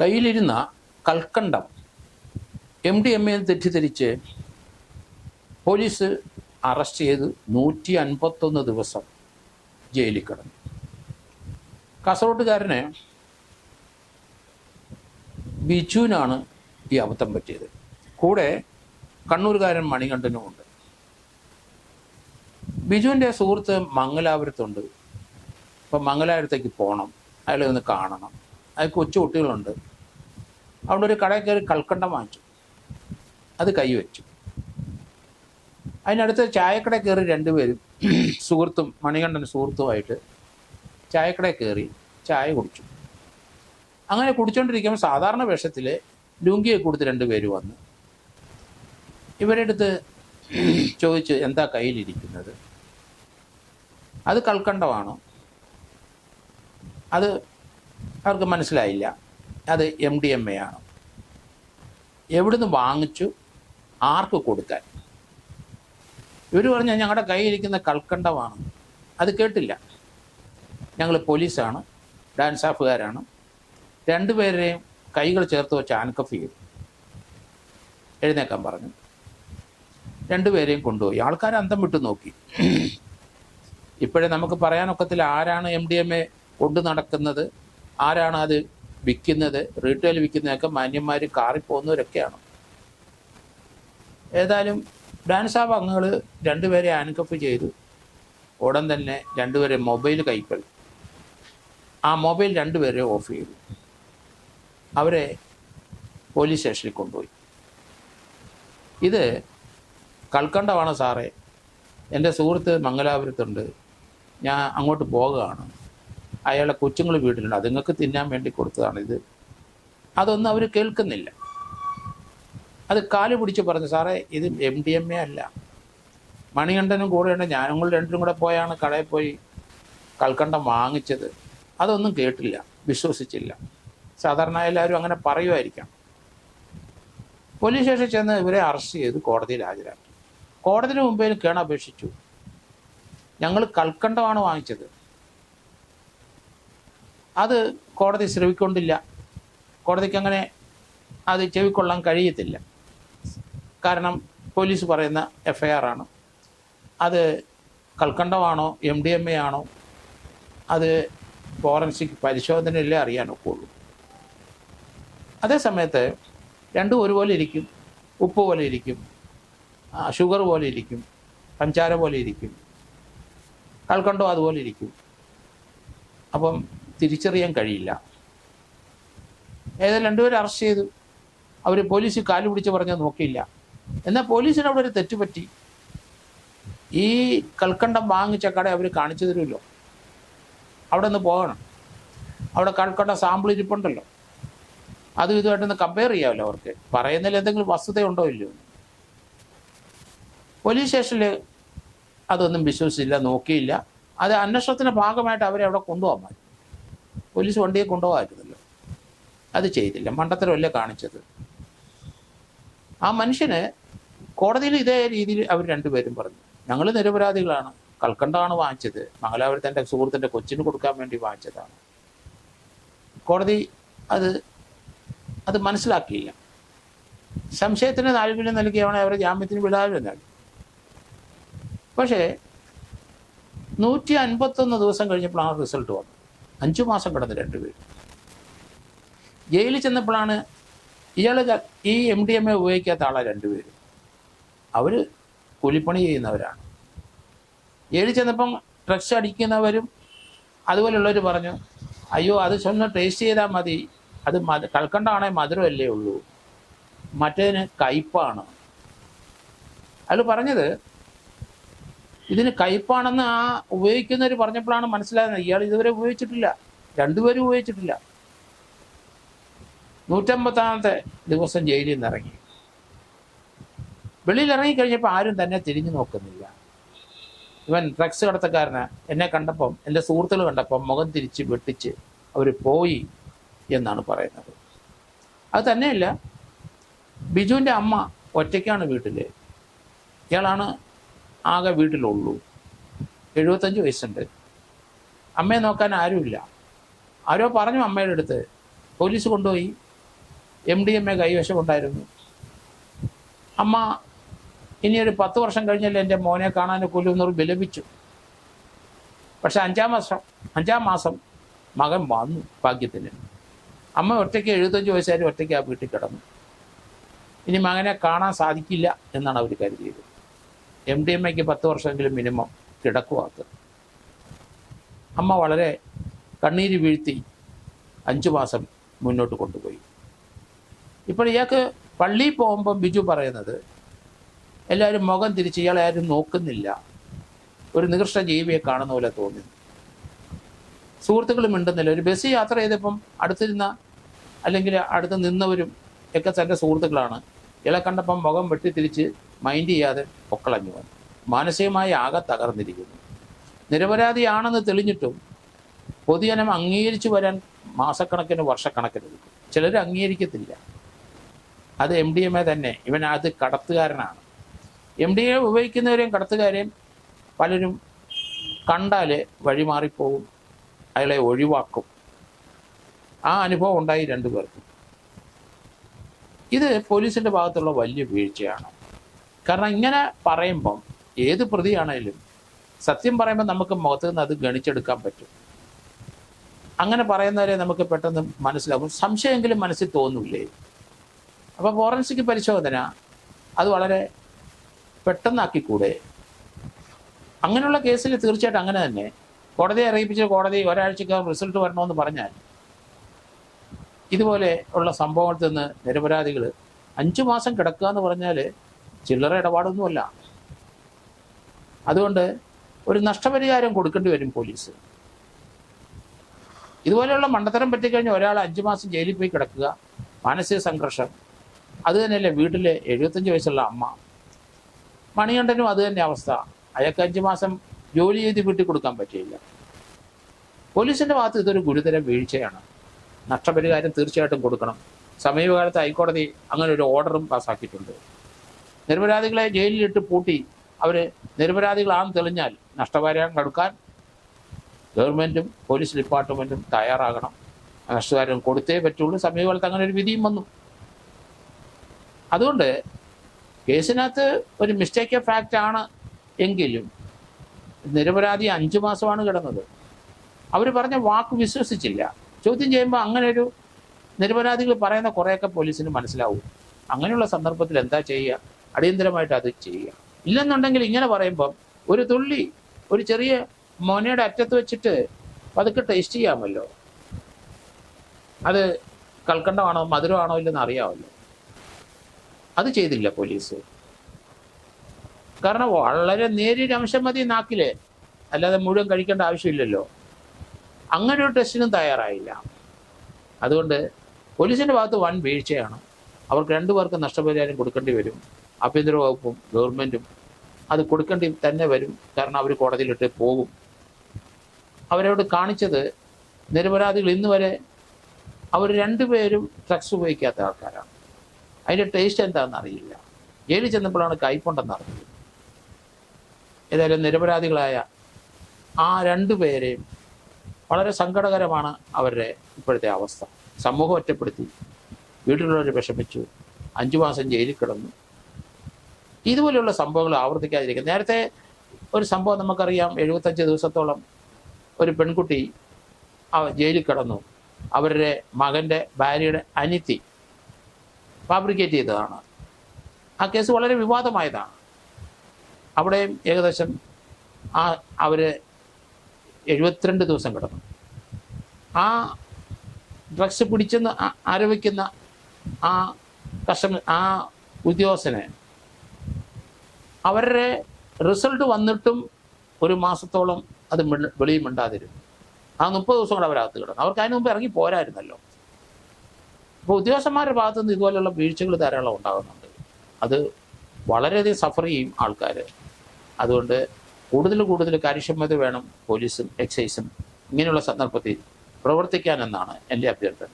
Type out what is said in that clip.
കയ്യിലിരുന്ന കൽക്കണ്ടം M D M A തെറ്റിദ്ധരിച്ച് പോലീസ് അറസ്റ്റ് ചെയ്ത് നൂറ്റി അൻപത്തൊന്ന് ദിവസം ജയിലിൽ കിടന്നു. കാസർഗോട്ടുകാരനെ ബിജുവിനാണ് ഈ അബദ്ധം പറ്റിയത്. കൂടെ കണ്ണൂരുകാരൻ മണികണ്ഠനുമുണ്ട് ബിജുവിന്റെ സുഹൃത്ത് മംഗലാപുരത്തുണ്ട്. അപ്പം മംഗലാപുരത്തേക്ക് പോകണം അയാളെ ഒന്ന് കാണണം. അയാൾക്ക് കൊച്ചു കുട്ടികളുണ്ട്. അവിടെ ഒരു കടയിൽ കയറി കൽക്കണ്ടം വാങ്ങിച്ചു. അത് കൈവച്ചു അതിനടുത്ത് ചായക്കടയിൽ കയറി രണ്ടുപേരും സുഹൃത്തും മണികണ്ഠൻ സുഹൃത്തുമായിട്ട് ചായക്കടയിൽ കയറി ചായ കുടിച്ചു. അങ്ങനെ കുടിച്ചുകൊണ്ടിരിക്കുമ്പോൾ സാധാരണ വേഷത്തിൽ ലുങ്കിയെ കൊടുത്ത് രണ്ടുപേര് വന്ന് ഇവരുടെ അടുത്ത് ചോദിച്ചു എന്താ കയ്യിലിരിക്കുന്നത്? അത് കൽക്കണ്ടമാണോ? അത് അവർക്ക് മനസ്സിലായില്ല. അത് എം ഡി എം എ ആണ്. എവിടുന്ന് വാങ്ങിച്ചു? ആർക്ക് കൊടുക്കാൻ? ഇവർ പറഞ്ഞു ഞങ്ങളുടെ കയ്യിലിരിക്കുന്ന കൽക്കണ്ടമാണ്. അത് കേട്ടില്ല. ഞങ്ങൾ പോലീസാണ് ഡാൻസ് ഓഫുകാരാണ് രണ്ടുപേരെയും കൈകൾ ചേർത്ത് വെച്ച് ആൻകഫ് ചെയ്തു. എഴുന്നേക്കാൻ പറഞ്ഞു. രണ്ടുപേരെയും കൊണ്ടുപോയി. ആൾക്കാർ അന്തം വിട്ടു നോക്കി. ഇപ്പോഴേ നമുക്ക് പറയാനൊക്കത്തില്ല ആരാണ് എം ഡി എം എ കൊണ്ടു നടക്കുന്നത്. ആരാണ് അത് വിൽക്കുന്നത്? റീറ്റെയിൽ വിൽക്കുന്നതൊക്കെ മാന്യന്മാർ കാറിപ്പോകുന്നവരൊക്കെയാണ്. ഏതായാലും ഡാൻസ് ആപ്പ് അംഗങ്ങൾ രണ്ടുപേരെ ആൻകഫ് ചെയ്തു. ഉടൻ തന്നെ രണ്ടുപേരെ മൊബൈൽ കൈക്കൾ ആ മൊബൈൽ രണ്ടുപേരെ ഓഫ് ചെയ്തു. അവരെ പോലീസ് സ്റ്റേഷനിൽ കൊണ്ടുപോയി. ഇത് കൽക്കണ്ടമാണ് സാറേ. എന്റെ സുഹൃത്ത് മംഗലാപുരത്തുണ്ട്. ഞാൻ അങ്ങോട്ട് പോകുകയാണ് അയാളെ കൊച്ചുങ്ങൾ വീട്ടിലുണ്ട്. അതുങ്ങൾക്ക് തിന്നാൻ വേണ്ടി കൊടുത്തതാണ് ഇത്. അതൊന്നും അവർ കേൾക്കുന്നില്ല. അത് കാൽ പിടിച്ച് പറഞ്ഞു സാറേ ഇത് എം ഡി എം എ അല്ല. മണികണ്ഠനും കൂടെയുണ്ട്. ഞാനും കൂടെ രണ്ടും കൂടെ പോയാണ് കടയിൽ പോയി കൽക്കണ്ടം വാങ്ങിച്ചത്. അതൊന്നും കേട്ടില്ല വിശ്വസിച്ചില്ല. സാധാരണ എല്ലാവരും അങ്ങനെ പറയുമായിരിക്കാം. പോലീസ് സ്റ്റേഷനിൽ ചെന്ന് ഇവരെ അറസ്റ്റ് ചെയ്ത് കോടതിയിൽ ഹാജരാക്കി. കോടതിന് മുമ്പേ കേണപേക്ഷിച്ചു. ഞങ്ങൾ കൽക്കണ്ടമാണ് വാങ്ങിച്ചത്. അത് കോടതി ശ്രവിക്കൊണ്ടില്ല. കോടതിക്ക് അങ്ങനെ അത് ചെവിക്കൊള്ളാൻ കഴിയത്തില്ല. കാരണം പോലീസ് പറയുന്ന എഫ് ഐ ആർ ആണ്. അത് കൽക്കണ്ടമാണോ എം ഡി എം എ ആണോ അത് ഫോറൻസിക് പരിശോധനയിലേ അറിയാൻ ഒക്കുള്ളൂ അതേസമയത്ത് രണ്ടും ഒരുപോലെ ഇരിക്കും. ഉപ്പ് പോലെ ഇരിക്കും. ഷുഗർ പോലെ ഇരിക്കും. പഞ്ചാര പോലെ ഇരിക്കും. കൽക്കണ്ടോ അതുപോലെ ഇരിക്കും. അപ്പം തിരിച്ചറിയാൻ കഴിയില്ല. ഏതായാലും രണ്ടുപേരെ അറസ്റ്റ് ചെയ്തു. അവർ പോലീസ് കാൽ പിടിച്ച് പറഞ്ഞത് നോക്കിയില്ല. എന്നാൽ പോലീസിന് അവിടെ ഒരു തെറ്റുപറ്റി. ഈ കൽക്കണ്ടം വാങ്ങിച്ച കട അവർ കാണിച്ചു തരുമല്ലോ. അവിടെ നിന്ന് പോകണം. അവിടെ കൽക്കണ്ട സാമ്പിൾ ഇരിപ്പുണ്ടല്ലോ. അതും ഇതുമായിട്ടൊന്ന് കമ്പയർ ചെയ്യാമല്ലോ അവർക്ക്. പറയുന്നതിൽ എന്തെങ്കിലും വസ്തുതയുണ്ടോ ഇല്ലയോ? പോലീസ് സ്റ്റേഷനിൽ അതൊന്നും വിശ്വസിച്ചില്ല നോക്കിയില്ല. അത് അന്വേഷണത്തിന്റെ ഭാഗമായിട്ട് അവരെ അവിടെ കൊണ്ടുപോകാൻ പറ്റും പോലീസ് വണ്ടിയെ കൊണ്ടുപോകാമായിരുന്നല്ലോ അത് ചെയ്തില്ല. മണ്ടത്തരമല്ലേ കാണിച്ചത്? ആ മനുഷ്യന് കോടതിയിൽ ഇതേ രീതിയിൽ അവർ രണ്ടുപേരും പറഞ്ഞു. ഞങ്ങൾ നിരപരാധികളാണ്. കൽക്കണ്ടാണ് വാങ്ങിച്ചത്. മംഗലാപുരത്ത് സുഹൃത്തിന്റെ കൊച്ചിന് കൊടുക്കാൻ വേണ്ടി വാങ്ങിച്ചതാണ്. കോടതി അത് അത് മനസ്സിലാക്കിയില്ല. സംശയത്തിന് താല്പര്യം നൽകിയവണെ അവരെ ജാമ്യത്തിന് വിടാതിരുന്നത് പക്ഷേ നൂറ്റി അൻപത്തൊന്ന് ദിവസം കഴിഞ്ഞപ്പോഴാണ് റിസൾട്ട് വന്നത്. അഞ്ചു മാസം കിടന്ന് രണ്ടുപേരും. ജയിലിൽ ചെന്നപ്പോഴാണ് ഇയാൾ ഈ എം ഡി എം എ ഉപയോഗിക്കാത്ത ആളാണ് രണ്ടുപേരും. അവർ കൂലിപ്പണി ചെയ്യുന്നവരാണ്. ജയിലിൽ ചെന്നപ്പം ഡ്രഗ്സ് അടിക്കുന്നവരും അതുപോലുള്ളവർ പറഞ്ഞു അയ്യോ അത് സ്വന്തം ടേസ്റ്റ് ചെയ്താൽ മതി. അത് മധു കൽക്കണ്ടാണേ മധുരമല്ലേ ഉള്ളൂ. മറ്റേതിന് കയ്പാണ്. അയാൾ പറഞ്ഞത് ഇതിന് കയ്പാണെന്ന് ആ ഉപയോഗിക്കുന്നവർ പറഞ്ഞപ്പോഴാണ് മനസ്സിലായത് ഇയാൾ ഇതുവരെ ഉപയോഗിച്ചിട്ടില്ല. രണ്ടുപേരും ഉപയോഗിച്ചിട്ടില്ല. നൂറ്റമ്പത്താമത്തെ ദിവസം ജയിലിൽ നിന്ന് ഇറങ്ങി. വെളിയിൽ ഇറങ്ങിക്കഴിഞ്ഞപ്പോൾ ആരും തന്നെ തിരിഞ്ഞു നോക്കുന്നില്ല. ഇവൻ ഡ്രഗ്സ് കടത്തക്കാരന് എന്നെ കണ്ടപ്പം എന്റെ സുഹൃത്തുക്കൾ കണ്ടപ്പം മുഖം തിരിച്ച് വെട്ടിച്ച് അവർ പോയി എന്നാണ് പറയുന്നത്. അത് തന്നെയല്ല ബിജുവിന്റെ അമ്മ ഒറ്റയ്ക്കാണ് വീട്ടിൽ ഇയാളാണ് ആകെ വീട്ടിലുള്ളൂ. എഴുപത്തഞ്ച് വയസ്സുണ്ട്. അമ്മയെ നോക്കാൻ ആരുമില്ല. ആരോ പറഞ്ഞു അമ്മയുടെ അടുത്ത് പോലീസ് കൊണ്ടുപോയി. എം ഡി എം എ കൈവശം ഉണ്ടായിരുന്നു അമ്മ ഇനിയൊരു പത്ത് വർഷം കഴിഞ്ഞല്ലേ എന്റെ മോനെ കാണാൻ കൊല്ലുന്നവർ വിലപിച്ചു. പക്ഷെ അഞ്ചാം മാസം അഞ്ചാം മാസം മകൻ വന്നു ഭാഗ്യത്തിന്. അമ്മ ഒറ്റയ്ക്ക് എഴുപത്തഞ്ച് വയസ്സായാലും ഒറ്റയ്ക്ക് ആ വീട്ടിൽ കിടന്നു. ഇനി മകനെ കാണാൻ സാധിക്കില്ല എന്നാണ് അവർ കരുതിയത്. എം ഡി എം എക്ക് പത്ത് വർഷമെങ്കിലും മിനിമം കിടക്കുവാത്ത അമ്മ വളരെ കണ്ണീര് വീഴ്ത്തി അഞ്ചു മാസം മുന്നോട്ട് കൊണ്ടുപോയി. ഇപ്പോൾ ഇയാൾക്ക് പള്ളിയിൽ പോകുമ്പോൾ ബിജു പറയുന്നത് എല്ലാവരും മുഖം തിരിച്ച് ഇയാളെ ആരും നോക്കുന്നില്ല. ഒരു നികൃഷ്ട ജീവിയെ കാണുന്ന പോലെ തോന്നി. സുഹൃത്തുക്കളും ഉണ്ടെന്നില്ല ഒരു ബസ് യാത്ര ചെയ്തപ്പം അടുത്തിരുന്ന അല്ലെങ്കിൽ അടുത്ത് നിന്നവരും ഒക്കെ തന്റെ സുഹൃത്തുക്കളാണ്. ഇയാളെ കണ്ടപ്പം മുഖം വെട്ടിത്തിരിച്ച് മൈൻഡ് ചെയ്യാതെ പൊക്കളഞ്ഞു വന്നു മാനസികമായി ആകെ തകർന്നിരിക്കുന്നു. നിരപരാധിയാണെന്ന് തെളിഞ്ഞിട്ടും പൊതുജനം അംഗീകരിച്ചു വരാൻ മാസക്കണക്കിന് വർഷക്കണക്കിന് എടുക്കും. ചിലർ അംഗീകരിക്കത്തില്ല. അത് എം ഡി എം എ തന്നെ. ഇവൻ അത് കടത്തുകാരനാണ്. എം ഡി എ ഉപയോഗിക്കുന്നവരെയും കടത്തുകാരെയും പലരും കണ്ടാൽ വഴിമാറിപ്പോവും. അയാളെ ഒഴിവാക്കും. ആ അനുഭവം ഉണ്ടായി രണ്ടു പേർക്കും ഇത് പോലീസിന്റെ ഭാഗത്തുള്ള വലിയ വീഴ്ചയാണ്. കാരണം ഇങ്ങനെ പറയുമ്പം ഏത് പ്രതിയാണേലും സത്യം പറയുമ്പോൾ നമുക്ക് മുഖത്ത് നിന്ന് അത് ഗണിച്ചെടുക്കാൻ പറ്റും. അങ്ങനെ പറയുന്നവരെ നമുക്ക് പെട്ടെന്ന് മനസ്സിലാകും സംശയമെങ്കിലും മനസ്സിൽ തോന്നില്ലേ അപ്പോൾ ഫോറൻസിക് പരിശോധന അത് വളരെ പെട്ടെന്നാക്കിക്കൂടെ? അങ്ങനെയുള്ള കേസിൽ തീർച്ചയായിട്ടും അങ്ങനെ തന്നെ. കോടതിയെ അറിയിപ്പിച്ച് കോടതി ഒരാഴ്ചക്കകം റിസൾട്ട് വരണമെന്ന് പറഞ്ഞാൽ ഇതുപോലെ ഉള്ള സംഭവത്തിൽ നിന്ന് നിരപരാധികൾ അഞ്ചു മാസം കിടക്കുക എന്ന് പറഞ്ഞാൽ ചില്ലറ ഇടപാടൊന്നുമല്ല. അതുകൊണ്ട് ഒരു നഷ്ടപരിഹാരം കൊടുക്കേണ്ടി വരും പോലീസ്. ഇതുപോലെയുള്ള മണ്ടത്തരം പറ്റിക്കഴിഞ്ഞാൽ ഒരാൾ അഞ്ചു മാസം ജയിലിൽ പോയി കിടക്കുക മാനസിക സംഘർഷം അത് തന്നെയല്ലേ വീട്ടിലെ എഴുപത്തഞ്ച് വയസ്സുള്ള അമ്മ. മണികണ്ഠനും അത് തന്നെ അവസ്ഥ. അയാൾക്ക് അഞ്ചു മാസം ജോലി ചെയ്ത് വീട്ടിൽ കൊടുക്കാൻ പറ്റിയില്ല. പോലീസിന്റെ ഭാഗത്ത് ഇതൊരു ഗുരുതര വീഴ്ചയാണ്. നഷ്ടപരിഹാരം തീർച്ചയായിട്ടും കൊടുക്കണം. സമീപകാലത്ത് ഹൈക്കോടതി അങ്ങനെ ഒരു ഓർഡറും പാസ്സാക്കിയിട്ടുണ്ട് നിരപരാധികളെ ജയിലിലിട്ട് പൂട്ടി അവർ നിരപരാധികളാണെന്ന് തെളിഞ്ഞാൽ നഷ്ടപരിഹാരം കൊടുക്കാൻ ഗവൺമെന്റും പോലീസ് ഡിപ്പാർട്ട്മെന്റും തയ്യാറാകണം. നഷ്ടപരിഹാരം കൊടുത്തേ പറ്റുള്ളൂ. സമീപകാലത്ത് അങ്ങനെ ഒരു വിധിയും വന്നു. അതുകൊണ്ട് കേസിനകത്ത് ഒരു മിസ്റ്റേക്ക് ഓഫ് ഫാക്റ്റ് ആണ് എങ്കിലും നിരപരാധി അഞ്ചു മാസമാണ് കിടന്നത്. അവർ പറഞ്ഞ വാക്ക് വിശ്വസിച്ചില്ല. ചോദ്യം ചെയ്യുമ്പോൾ അങ്ങനെ ഒരു നിരപരാധികൾ പറയുന്ന കുറേയൊക്കെ പോലീസിന് മനസ്സിലാവും. അങ്ങനെയുള്ള സന്ദർഭത്തിൽ എന്താ ചെയ്യുക? അടിയന്തരമായിട്ട് അത് ചെയ്യുക. ഇല്ലെന്നുണ്ടെങ്കിൽ ഇങ്ങനെ പറയുമ്പം ഒരു തുള്ളി ഒരു ചെറിയ മോനയുടെ അറ്റത്ത് വെച്ചിട്ട് പതുക്കെ ടേസ്റ്റ് ചെയ്യാമല്ലോ. അത് കൽക്കണ്ടമാണോ മധുരമാണോ ഇല്ലെന്ന് അറിയാമല്ലോ. അത് ചെയ്തില്ല പോലീസ്. കാരണം വളരെ നേരിയ അംശം മതി നാക്കിൽ. അല്ലാതെ മുഴുവൻ കഴിക്കേണ്ട ആവശ്യമില്ലല്ലോ. അങ്ങനെ ഒരു ടെസ്റ്റിനും തയ്യാറായില്ല. അതുകൊണ്ട് പോലീസിന്റെ ഭാഗത്ത് വൻ വീഴ്ചയാണ്. അവർക്ക് രണ്ടു പേർക്ക് നഷ്ടപരിഹാരം കൊടുക്കേണ്ടി വരും. ആഭ്യന്തര വകുപ്പും ഗവൺമെന്റും അത് കൊടുക്കേണ്ടി തന്നെ വരും. കാരണം അവർ കോടതിയിലിട്ട് പോകും. അവരോട് കാണിച്ചത് നിരപരാധികൾ ഇന്ന് വരെ അവർ രണ്ടുപേരും ഡ്രഗ്സ് ഉപയോഗിക്കാത്ത ആൾക്കാരാണ്. അതിന്റെ ടേസ്റ്റ് എന്താണെന്ന് അറിയില്ല. ജയിലിൽ ചെന്നപ്പോഴാണ് കൈപ്പുണ്ടെന്ന് അറിഞ്ഞത്. ഏതായാലും നിരപരാധികളായ ആ രണ്ടു പേരെയും വളരെ സങ്കടകരമാണ് അവരുടെ ഇപ്പോഴത്തെ അവസ്ഥ. സമൂഹം ഒറ്റപ്പെടുത്തി. വീട്ടിലുള്ളവർ വിഷമിച്ചു. അഞ്ചു മാസം ജയിലിൽ കിടന്നു. ഇതുപോലെയുള്ള സംഭവങ്ങൾ ആവർത്തിക്കാതിരിക്കുക. നേരത്തെ ഒരു സംഭവം നമുക്കറിയാം എഴുപത്തഞ്ച് ദിവസത്തോളം ഒരു പെൺകുട്ടി ജയിലിൽ കിടന്നു. അവരുടെ മകന്റെ ഭാര്യയുടെ അനിത്തി ഫാബ്രിക്കേറ്റ് ചെയ്തതാണ്. ആ കേസ് വളരെ വിവാദമായതാണ്. അവിടെയും ഏകദേശം ആ അവർ എഴുപത്തിരണ്ട് ദിവസം കിടന്നു. ആ ഡ്രഗ്സ് പിടിച്ചെന്ന് ആരോപിക്കുന്ന ആ കസ്റ്റമർ ആ ഉദ്യോഗസ്ഥന് അവരുടെ റിസൾട്ട് വന്നിട്ടും ഒരു മാസത്തോളം അത് വെളിയിൽ മിണ്ടാതിരുന്നു. ആ മുപ്പത് ദിവസം കൂടെ അവരകത്ത് കിടന്നു. അവർക്ക് അതിന് മുമ്പ് ഇറങ്ങി പോരായിരുന്നല്ലോ. അപ്പോൾ ഉദ്യോഗസ്ഥന്മാരുടെ ഭാഗത്തു നിന്ന് ഇതുപോലെയുള്ള വീഴ്ചകൾ ധാരാളം ഉണ്ടാകുന്നുണ്ട്. അത് വളരെയധികം സഫർ ചെയ്യും ആൾക്കാർ അതുകൊണ്ട് കൂടുതൽ കൂടുതൽ കാര്യക്ഷമത വേണം പോലീസും എക്സൈസും ഇങ്ങനെയുള്ള സന്ദർഭത്തിൽ പ്രവർത്തിക്കാനെന്നാണ് എന്റെ അഭ്യർത്ഥന.